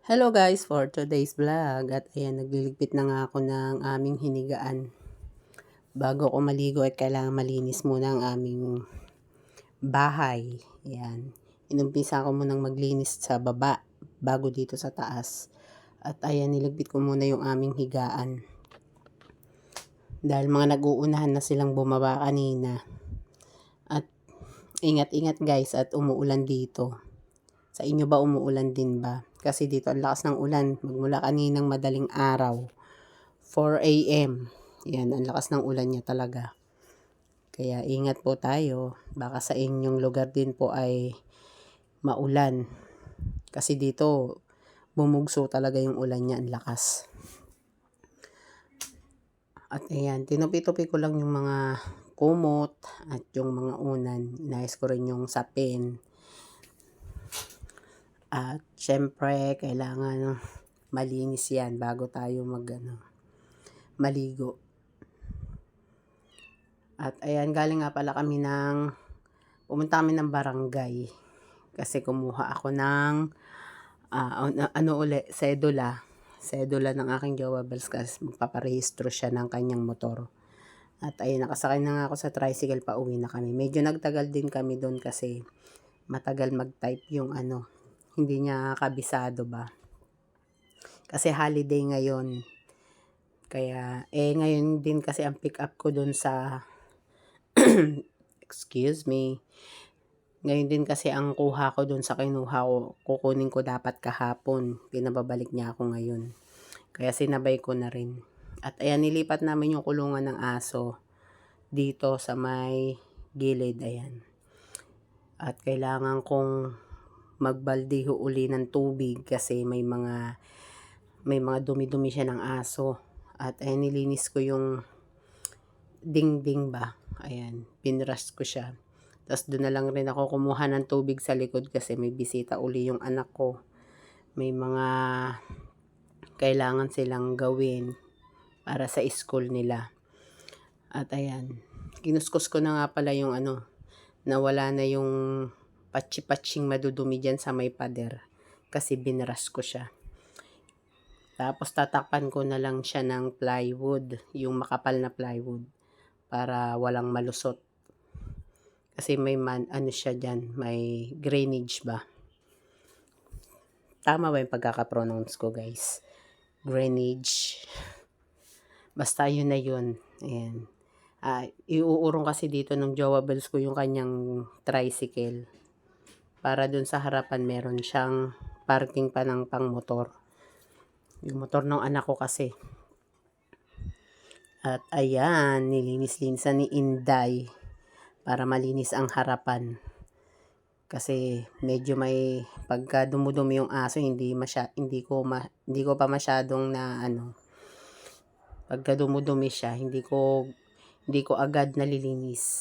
Hello guys for today's vlog at ayan nagliligpit na nga ako ng aming hinigaan. Bago ako maligo ay kailangan malinis muna ang aming bahay. Ayan. Inumpisa ko munang maglinis sa baba bago dito sa taas. At ayan niligpit ko muna yung aming higaan. Dahil mga nag-uunahan na silang bumaba kanina. At ingat-ingat guys at umuulan dito. Sa inyo ba umuulan din ba? Kasi dito ang lakas ng ulan. Magmula kaninang madaling araw. 4 a.m. Yan, ang lakas ng ulan niya talaga. Kaya ingat po tayo. Baka sa inyong lugar din po ay maulan. Kasi dito, bumugso talaga yung ulan niya. Ang lakas. At ayan, tinupi-tupi ko lang yung mga kumot at yung mga unan. Inayos ko rin yung sapin. At syempre, kailangan malinis yan bago tayo mag ano, maligo. At ayan, galing nga pala kami ng, pumunta kami ng barangay. Kasi kumuha ako ng, ano, ano uli, sedula. Sedula ng aking jowa Bells kasi magpaparehistro siya ng kanyang motor. At ayun, nakasakay na nga ako sa tricycle pa uwi na kami. Medyo nagtagal din kami doon kasi matagal mag-type yung ano, hindi niya kabisado ba. Kasi holiday ngayon. Kaya, eh ngayon din kasi ang pick up ko doon sa, excuse me, ngayon din kasi ang kuha ko doon sa kinuha ko, kukunin ko dapat kahapon. Pinababalik niya ako ngayon. Kaya sinabay ko na rin. At ayan, nilipat namin yung kulungan ng aso dito sa may gilid. Ayan. At kailangan kong magbaldiho uli ng tubig kasi may mga may mga dumi-dumi siya ng aso. At ayan, nilinis ko yung ding-ding ba. Ayan, pinrush ko siya. Tapos doon na lang rin ako kumuha ng tubig sa likod kasi may bisita uli yung anak ko. May mga kailangan silang gawin para sa school nila. At ayan, kinuskus ko na nga pala yung ano, nawala na yung patsi-patching madudumi dyan sa may pader kasi binras ko siya. Tapos tatakpan ko na lang siya ng plywood, yung makapal na plywood para walang malusot. Kasi may man, ano siya dyan, may drainage ba. Tama ba yung pagkakapronounce ko guys? Drainage. Basta yun na yun. Ayan. Ah, iuurong kasi dito ng jowa ko yung kanyang tricycle. Para dun sa harapan meron siyang parking pa ng pang motor. Yung motor ng anak ko kasi. At ayan, nilinis-linisan ni Inday para malinis ang harapan. Kasi medyo may pagka dumudumi yung aso, hindi masya, hindi ko ma, hindi ko pa masyadong na ano. Pagka dumudumi siya, hindi ko hindi ko agad nalilinis.